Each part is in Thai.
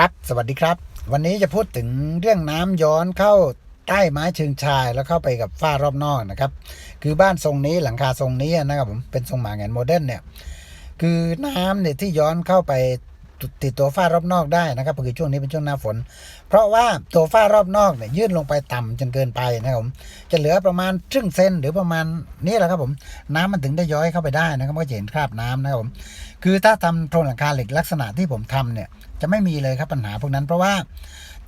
ครับ สวัสดีครับ วันนี้จะพูดถึงเรื่องน้ำย้อนเข้าใต้ไม้เชิงชายแล้วเข้าไปกับฝ้ารอบนอกนะครับ คือบ้านทรงนี้หลังคาทรงนี้นะครับผมเป็นทรงหมาแงนโมเดิร์นเนี่ยคือน้ำเนี่ยที่ย้อนเข้าไปติดตัวฝ้ารอบนอกได้นะครับคือช่วงนี้เป็นช่วงหน้าฝน เพราะว่าตัวฝ้ารอบนอกเนี่ยยื่นลงไปต่ำจนเกินไปนะครับผมจะเหลือประมาณครึ่งเซนหรือประมาณนี้แหละครับผมน้ำมันถึงได้ย้อยเข้าไปได้นะครับก็จะเห็นคราบน้ำนะครับผม คือถ้าทำโครงหลังคาเหล็กลักษณะที่ผมทำเนี่ยจะไม่มีเลยครับปัญหาพวกนั้น เพราะว่า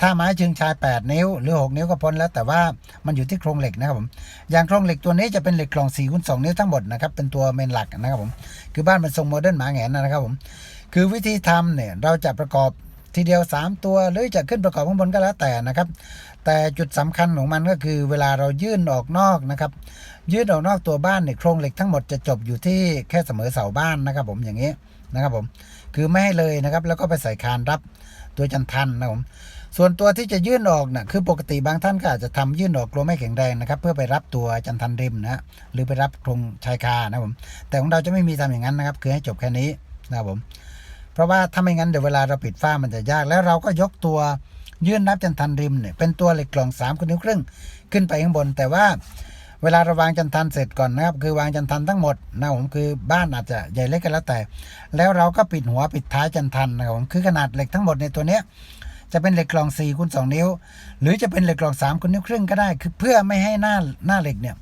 ถ้าไม้เชิงชาย 8 นิ้ว หรือ 6 นิ้วก็พ้นแล้ว แต่ว่ามันอยู่ที่โครงเหล็กนะครับผมอย่างโครงเหล็กตัวนี้จะเป็นเหล็กกล่อง4คูณ2นิ้วทั้งหมดนะครับเป็นตัวเมนหลักนะครับผมคือบ้านเป็นทรงโมเดิร์นหมาแหงนนะครับผมคือวิธีทำเนี่ยเราจะประกอบทีเดียว 3 ตัวหรือจะขึ้นประกอบข้างบนก็แล้วแต่นะครับ แต่จุดสำคัญของมันก็คือเวลาเรายื่นออกนอกนะครับ ยื่นออกนอกตัวบ้านเนี่ยโครงเหล็กทั้งหมดจะจบอยู่ที่แค่เสมอเสาบ้านนะครับผมอย่างนี้ นะครับผม คือไม่ให้เลยนะครับ แล้วก็ไปใส่คานรับตัวจันทันนะครับผม ส่วนตัวที่จะยื่นออกนะ่ะคือปกติบางท่านก็อาจจะทำยื่นออกกลัวไม่แข็งแรงนะครับ เพื่อไปรับตัวจันทันริมนะฮะหรือไปรับโครงชายคานะครับผม แต่ของเราจะไม่มีทำอย่างนั้นนะครับ คือให้จบแค่นี้นะครับผม เพราะว่าถ้าไม่งั้นเดี๋ยวเวลาเราปิดฝ้ามันจะยาก แล้วเราก็ยกตัวยื่นรับจันทันริมเนี่ยเป็นตัวเหล็กกล่อง3ามคูณนิ้วครึ่งขึ้นไปข้างบน แต่ว่า เวลาเราวางจันทันเสร็จก่อนนะครับ คือวางจันทันทั้งหมดนะผมคือบ้านอาจจะใหญ่เล็กกันแล้วแต่ แล้วเราก็ปิดหัวปิดท้ายจันทันนะครับผมคือขนาดเหล็กทั้งหมดในตัวเนี้ยจะเป็นเหล็กกล่อง4คูณ2นิ้ว หรือจะเป็นเหล็กกล่อง3คูณนิ้วครึ่งก็ได้ คือเพื่อไม่ให้หน้าหน้าเหล็กเนี่ย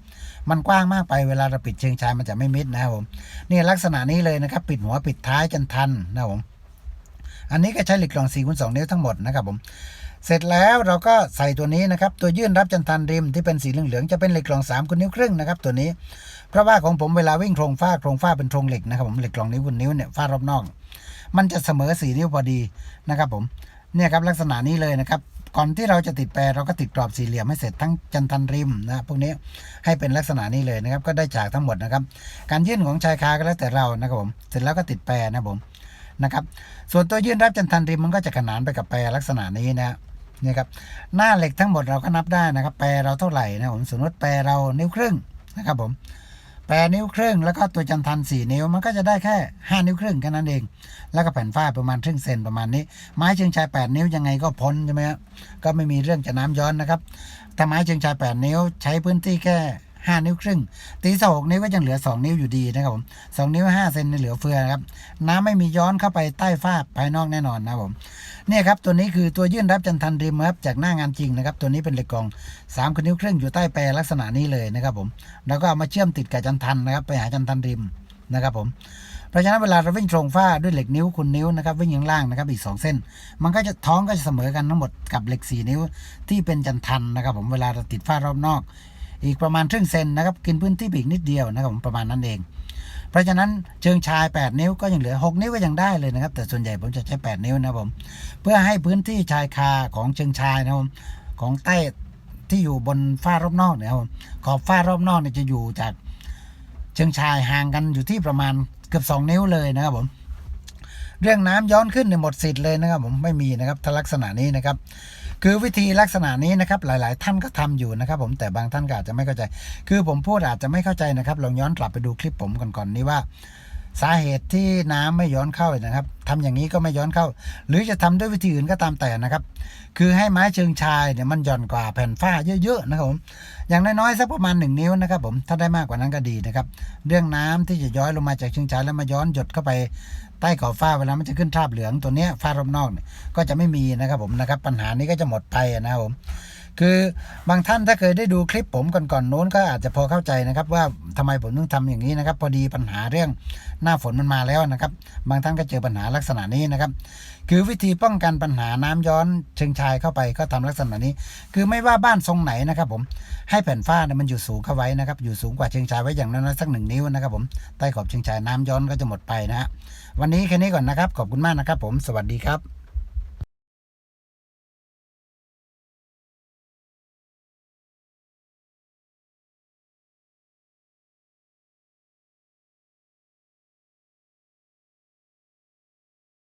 มันกว้างมากไปเวลาเราปิดเชิงชายมันจะไม่มิดนะครับผมนี่ลักษณะนี้เลยนะครับ ปิดหัวปิดท้ายจันทันนะครับผมอันนี้ก็ใช้เหล็กกล่อง4คูณ2นิ้วทั้งหมดนะครับผม เสร็จแล้วเราก็ใส่ตัวนี้นะครับ ตัวยื่นรับจันทันริมที่เป็นสีเหลืองๆจะเป็นเหล็กกลอง 3คูณนิ้วครึ่งนะครับตัวนี้ เพราะว่าของผมเวลาวิ่งโครงฝ้าโครงฝ้าเป็นโครงเหล็กนะครับผมเหล็กกลองนิ้วคูณนิ้วเนี่ยฝ้ารอบนอก มันจะเสมอสีนิ้วพอดีนะครับผมเนี่ยครับลักษณะนี้เลยนะครับก่อนที่เราจะติดแปรเราก็ติดกรอบสี่เหลี่ยมให้เสร็จทั้งจันทันริมนะพวกนี้ให้เป็นลักษณะนี้เลยนะครับ ก็ได้จากทั้งหมดนะครับ การยื่นของชายคาก็แล้วแต่เรานะครับผมเสร็จแล้วก็ติดแปรนะครับผมนะครับ ส่วนตัวยื่นรับจันทันริมมันก็จะขนานไปกับแปรลักษณะนี้นะ นี่ครับหน้าเหล็กทั้งหมดเราก็นับได้นะครับ แปรเราเท่าไหร่นะผมสมมติแปรเรานิ้วครึ่งนะครับผมแปรนิ้วครึ่งแล้วก็ตัวจันทันสี่นิ้วมันก็จะได้แค่ห้านิ้วครึ่งแค่นั้นเอง แล้วก็แผ่นฝ้าประมาณครึ่งเซนประมาณนี้ ไม้เชิงชายแปดนิ้วยังไงก็พ้นใช่ไหมครับก็ไม่มีเรื่องจะน้ำย้อนนะครับถ้าไม้เชิงชายแปดนิ้วใช้พื้นที่แค่ ห้านิ้วครึ่ง ตีสองนิ้วก็ยังเหลือสองนิ้วอยู่ดีนะครับผมสองนิ้วห้าเซนเหลือเฟือนะครับ น้ำไม่มีย้อนเข้าไปใต้ฝ้าภายนอกแน่นอนนะครับผมเนี่ยครับตัวนี้คือตัวยื่นรับจันทันริมครับจากหน้างานจริงนะครับ ตัวนี้เป็นเหล็กกองสามนิ้วครึ่งอยู่ใต้แปรลักษณะนี้เลยนะครับผมแล้วก็เอามาเชื่อมติดกับจันทันนะครับ ไปหาจันทันริมนะครับผมเพราะฉะนั้นเวลาเราวิ่งโครงฝ้าด้วยเหล็กนิ้วคุณนิ้วนะครับวิ่งอย่างล่างนะครับอีก 2 เส้น มันก็จะท้องก็จะเสมอกันทั้งหมดกับเหล็ก 4 นิ้วที่เป็นจันทันนะครับผมเวลาเราติดฝ้ารอบนอก อีกประมาณครึ่งเซนนะครับ กินพื้นที่ปีกนิดเดียวนะครับผมประมาณนั้นเอง เพราะฉะนั้นเชิงชาย 8 นิ้วก็ยังเหลือ 6 นิ้วก็ยังได้เลยนะครับ แต่ส่วนใหญ่ผมจะใช้ 8 นิ้วนะครับผมเพื่อให้พื้นที่ชายคาของเชิงชายนะครับผมของใต้ที่อยู่บนฝ้ารอบนอกเนี่ยครับขอบฝ้ารอบนอกเนี่ยจะอยู่จากเชิงชายห่างกันอยู่ที่ประมาณเกือบ 2 นิ้วเลยนะครับผมเรื่องน้ำย้อนขึ้นเนี่ยหมดสิทธิ์เลยนะครับผมไม่มีนะครับถ้าลักษณะนี้นะครับ คือวิธีลักษณะนี้นะครับหลาย ๆ ท่านก็ทำอยู่นะครับ ผมแต่บางท่านก็อาจจะไม่เข้าใจ คือผมพูดอาจจะไม่เข้าใจนะครับลองย้อนกลับไปดูคลิปผมก่อนๆนี้ว่า สาเหตุที่น้ำไม่ย้อนเข้านะครับทำอย่างนี้ก็ไม่ย้อนเข้า หรือจะทำด้วยวิธีอื่นก็ตามแต่นะครับ คือให้ไม้เชิงชายเนี่ยมันหย่อนกว่าแผ่นฝ้าเยอะๆนะครับผมอย่างน้อยๆสักประมาณ 1 นิ้วนะครับผมถ้าได้มากกว่านั้นก็ดีนะครับ เรื่องน้ำที่จะย้อยลงมาจากเชิงชายแล้วมาย้อนหยดเข้าไปใต้ขอบฝ้าเวลามันจะขึ้นทราบเหลืองตัวเนี้ยฝ้ารอบนอกเนี่ยก็จะไม่มีนะครับผมนะครับ ปัญหานี้ก็จะหมดไปนะครับผม คือบางท่านถ้าเคยได้ดูคลิปผมก่อนๆโน้นก็อาจจะพอเข้าใจนะครับ ว่าทำไมผมต้องทำอย่างนี้นะครับ พอดีปัญหาเรื่องหน้าฝนมันมาแล้วนะครับ บางท่านก็เจอปัญหาลักษณะนี้นะครับ คือวิธีป้องกันปัญหาน้ำย้อนเชิงชายเข้าไปก็ทำลักษณะนี้ คือไม่ว่าบ้านทรงไหนนะครับผมให้แผ่นฝ้าเนี่ยมันอยู่สูงเข้าไว้นะครับ อยู่สูงกว่าเชิงชายไว้อย่างน้อยๆสักหนึ่งนิ้วนะครับผมใต้ขอบเชิงชายน้ำย้อนก็จะหมดไปนะฮะวันนี้แค่นี้ก่อนนะครับ ขอบคุณมากนะครับ ผมสวัสดีครับ